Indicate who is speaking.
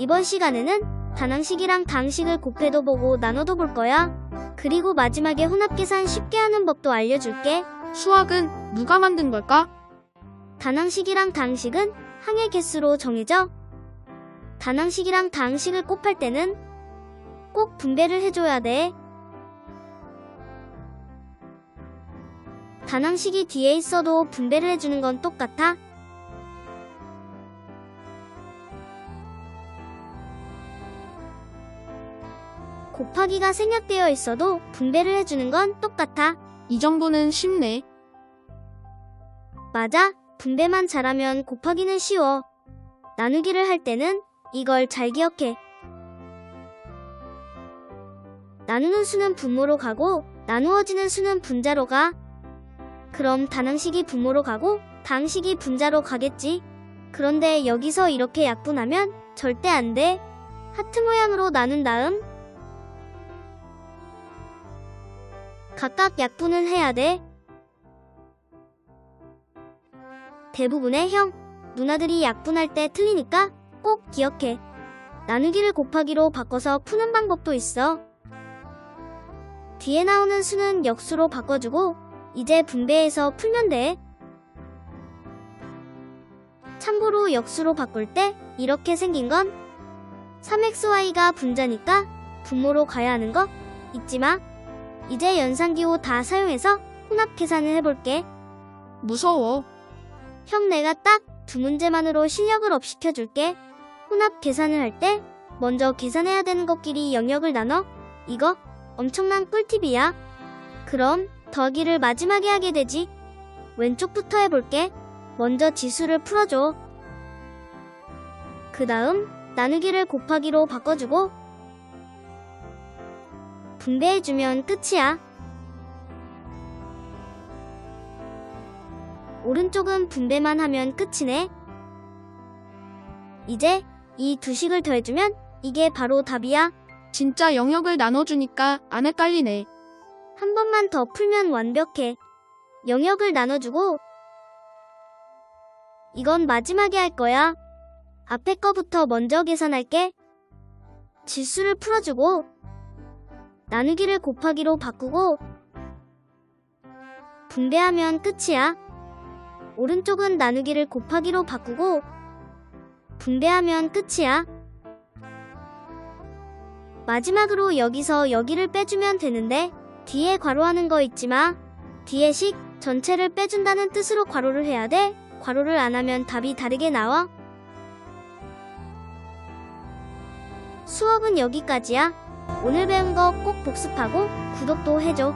Speaker 1: 이번 시간에는 단항식이랑 당식을 곱해도 보고 나눠도 볼 거야. 그리고 마지막에 혼합 계산 쉽게 하는 법도 알려줄게.
Speaker 2: 수학은 누가 만든 걸까?
Speaker 1: 단항식이랑 당식은 항의 개수로 정해져. 단항식이랑 당식을 곱할 때는 꼭 분배를 해줘야 돼. 단항식이 뒤에 있어도 분배를 해주는 건 똑같아. 곱하기가 생략되어 있어도 분배를 해주는 건 똑같아.
Speaker 2: 이 정도는 쉽네.
Speaker 1: 맞아. 분배만 잘하면 곱하기는 쉬워. 나누기를 할 때는 이걸 잘 기억해. 나누는 수는 분모로 가고 나누어지는 수는 분자로 가. 그럼 단항식이 분모로 가고 당식이 분자로 가겠지. 그런데 여기서 이렇게 약분하면 절대 안 돼. 하트 모양으로 나눈 다음 각각 약분을 해야 돼. 대부분의 형, 누나들이 약분할 때 틀리니까 꼭 기억해. 나누기를 곱하기로 바꿔서 푸는 방법도 있어. 뒤에 나오는 수는 역수로 바꿔주고 이제 분배해서 풀면 돼. 참고로 역수로 바꿀 때 이렇게 생긴 건 3xy가 분자니까 분모로 가야 하는 거 잊지 마. 이제 연산기호 다 사용해서 혼합 계산을 해볼게.
Speaker 2: 무서워.
Speaker 1: 형 내가 딱 두 문제만으로 실력을 업 시켜줄게. 혼합 계산을 할 때 먼저 계산해야 되는 것끼리 영역을 나눠. 이거 엄청난 꿀팁이야. 그럼 더하기를 마지막에 하게 되지. 왼쪽부터 해볼게. 먼저 지수를 풀어줘. 그 다음 나누기를 곱하기로 바꿔주고 분배해주면 끝이야. 오른쪽은 분배만 하면 끝이네. 이제 이 두 식을 더해주면 이게 바로 답이야.
Speaker 2: 진짜 영역을 나눠주니까 안 헷갈리네.
Speaker 1: 한 번만 더 풀면 완벽해. 영역을 나눠주고 이건 마지막에 할 거야. 앞에 거부터 먼저 계산할게. 지수를 풀어주고 나누기를 곱하기로 바꾸고 분배하면 끝이야. 오른쪽은 나누기를 곱하기로 바꾸고 분배하면 끝이야. 마지막으로 여기서 여기를 빼주면 되는데 뒤에 괄호하는 거 잊지 마. 뒤에 식 전체를 빼준다는 뜻으로 괄호를 해야 돼. 괄호를 안 하면 답이 다르게 나와. 수업은 여기까지야. 오늘 배운 거 꼭 복습하고 구독도 해줘.